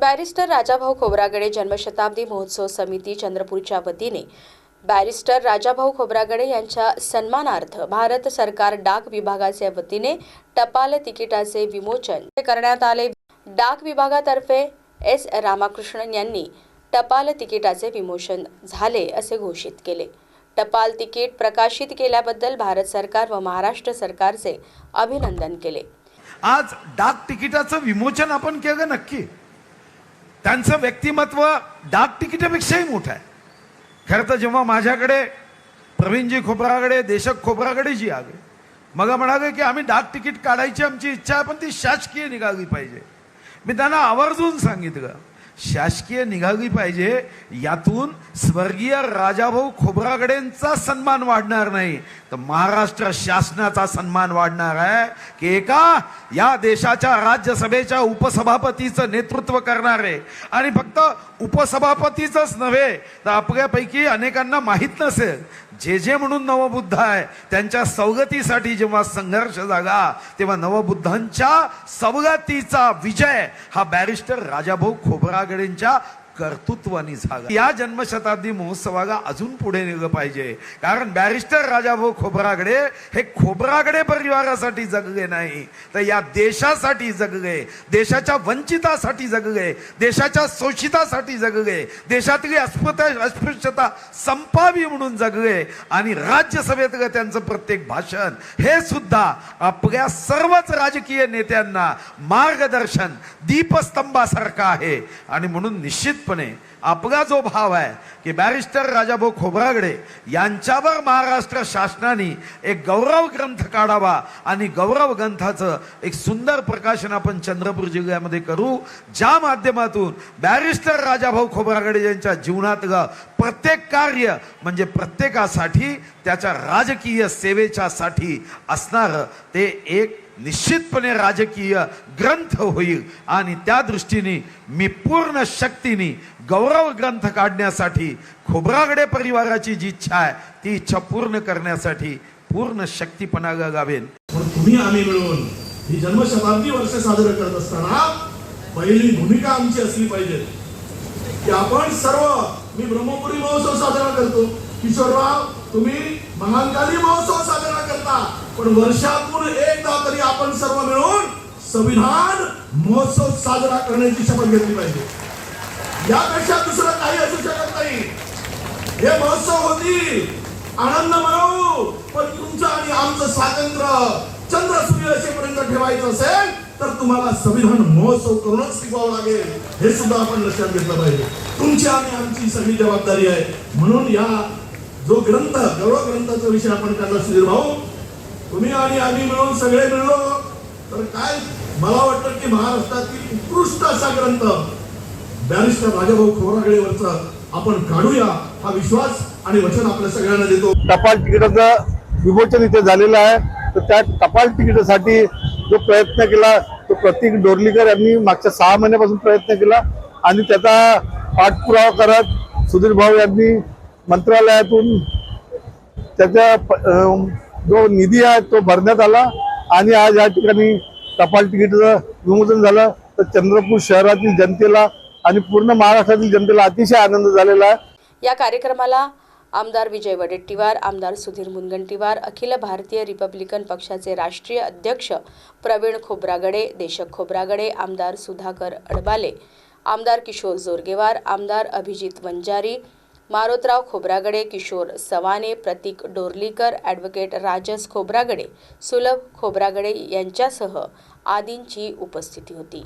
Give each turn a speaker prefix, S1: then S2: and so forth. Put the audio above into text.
S1: Barrister Rajabhau Khobragade जन्मशताब्दी महोत्सव समिती चंद्रपूरच्या वतीने बॅरिस्टर राजाभाऊ खोब्रागडे यांच्या सन्मानार्थ भारत सरकार डाक विभागाच्या वतीने टपाल तिकिटाचे विमोचन करण्यात आले. डाक विभागातर्फे एस रामाकृष्णन यांनी टपाल तिकिटाचे विमोचन झाले असे घोषित केले. टपाल तिकीट प्रकाशित केल्याबद्दल भारत सरकार व महाराष्ट्र सरकारचे अभिनंदन केले.
S2: आज डाक तिकिटाचं विमोचन आपण केलं नक्की? त्यांचं व्यक्तिमत्व डाक तिकिटापेक्षाही मोठं आहे. खरं तर जेव्हा माझ्याकडे प्रवीणजी खोबरागडे देशक खोबराकडे जी आले मग म्हणाले की आम्ही डाक तिकीट काढायची आमची इच्छा आहे पण ती शासकीय निघाली पाहिजे. मी त्यांना आवर्जून सांगितलं शासकीय निघाली पाहिजे यातून स्वर्गीय राजाभाऊ खोबरागडेंचा सन्मान वाढणार नाही. तर महाराष्ट्र शासनाचा सन्मान वाढणार आहे की एका या देशाच्या राज्यसभेच्या उपसभापतीचं नेतृत्व करणारे आणि फक्त उपसभापतीचंच नव्हे तर आपल्यापैकी अनेकांना माहीत नसेल जे जे म्हणून नवबुद्ध आहे त्यांच्या सवगतीसाठी जेव्हा संघर्ष झाला तेव्हा नवबुद्धांच्या सवगतीचा विजय हा बॅरिस्टर राजाभाऊ खोबरागडेंच्या कर्तृत्वानी झाला. या जन्मशताब्दी महोत्सवाला अजून पुढे नेलं पाहिजे. कारण बॅरिस्टर राजाभाऊ खोबरागडे हे खोबरागडे परिवारासाठी जगले नाही. तर या देशासाठी जगले. देशाच्या वंचितासाठी जगले. देशाच्या शोषितासाठी जगले. देशातली अस्पृश्यता अस्पृश्यता संपावी म्हणून जगले. आणि राज्यसभेतलं त्यांचं प्रत्येक भाषण हे सुद्धा आपल्या सर्वच राजकीय नेत्यांना मार्गदर्शन दीपस्तंभासारखं आहे. आणि म्हणून निश्चितपणे आपला जो भाव आहे की बॅरिस्टर राजाभाऊ खोबरागडे यांच्यावर महाराष्ट्र शासनाने एक गौरव ग्रंथ काढावा आणि गौरव ग्रंथाचं एक सुंदर प्रकाशन आपण चंद्रपूर जिल्ह्यामध्ये करू. ज्या माध्यमातून बॅरिस्टर राजाभाऊ खोबरागडे यांच्या जीवनातलं प्रत्येक कार्य म्हणजे प्रत्येकासाठी त्याच्या राजकीय सेवेच्या साठी असणारं ते एक निश्चितपणे राजकीय ग्रंथ होईल. आणि त्या दृष्टीने मी पूर्ण शक्तीने गौरव ग्रंथ काढण्यासाठी खोबरागडे परिवाराची जी इच्छा आहे ती इच्छा पूर्ण करण्यासाठी पूर्ण शक्तीपणा गावेन
S3: तुम्ही आम्ही मिळून ही जन्मशताब्दी वर्ष साजरं करत असताना पहिली भूमिका आमची असली पाहिजे. की आपण सर्व मी ब्रह्मपुरी महोत्सव साजरा करतो. किशोरराव तुम्ही महाकाली महोत्सव साजरा करता. पण वर्षातून एकदा तरी आपण सर्व मिळून संविधान महोत्सव साजरा करण्याची शपथ घेतली पाहिजे. यापेक्षा दुसरं काही असू शकत नाही. हे महोत्सव होती. आनंद मनवू पण तुमचं आणि आमचं स्वातंत्र्य चंद्र सूर्य असेपर्यंत ठेवायचं असेल तर तुम्हाला संविधान महोत्सव करूनच टिकवावं लागेल. हे सुद्धा आपण लक्षात घेतलं पाहिजे. तुमची आणि आमची सगळी जबाबदारी आहे. म्हणून या जो ग्रंथ गौरव ग्रंथाचा विषय आपण काढला सुधीर भाऊ तुम्ही आणि आम्ही मिळून सगळे मिळलो तर काय मला वाटतं की महाराष्ट्रातील उत्कृष्ट असा ग्रंथ बॅरिस्टर राजाभाऊ खोबरागडेवरचा आपण काढूया. हा विश्वास आणि वचन आपल्या सगळ्यांना देतो.
S4: टपाल तिकिटाचं विमोचन इथे झालेलं आहे. तर त्या टपाल तिकिटासाठी जो प्रयत्न केला तो प्रतीक डोरलीकर यांनी मागच्या सहा महिन्यापासून प्रयत्न केला आणि त्याचा पाठपुरावा करत सुधीर भाऊ यांनी मंत्रालयातून त्याच्या जो निधी आहे तो भरण्यात आला आणि आज या ठिकाणी टपाल तिकीटचं विमोचन झालं. तर चंद्रपूर शहरातील जनतेला आणि पूर्ण महाराष्ट्रातील जनतेला अतिशय आनंद झालेला आहे.
S1: या कार्यक्रमाला आमदार विजय वडेट्टीवार आमदार सुधीर मुनगंटीवार अखिल भारतीय रिपब्लिकन पक्षाचे राष्ट्रीय अध्यक्ष प्रवीण खोब्रागडे देशक खोब्रागडे आमदार सुधाकर अडबाले आमदार किशोर जोरगेवार आमदार अभिजित वंजारी मारोतराव खोब्रागडे किशोर सवाने प्रतीक डोरलीकर ॲडव्होकेट राजस खोब्रागडे सुलभ खोब्रागडे यांच्यासह आदींची उपस्थिती होती.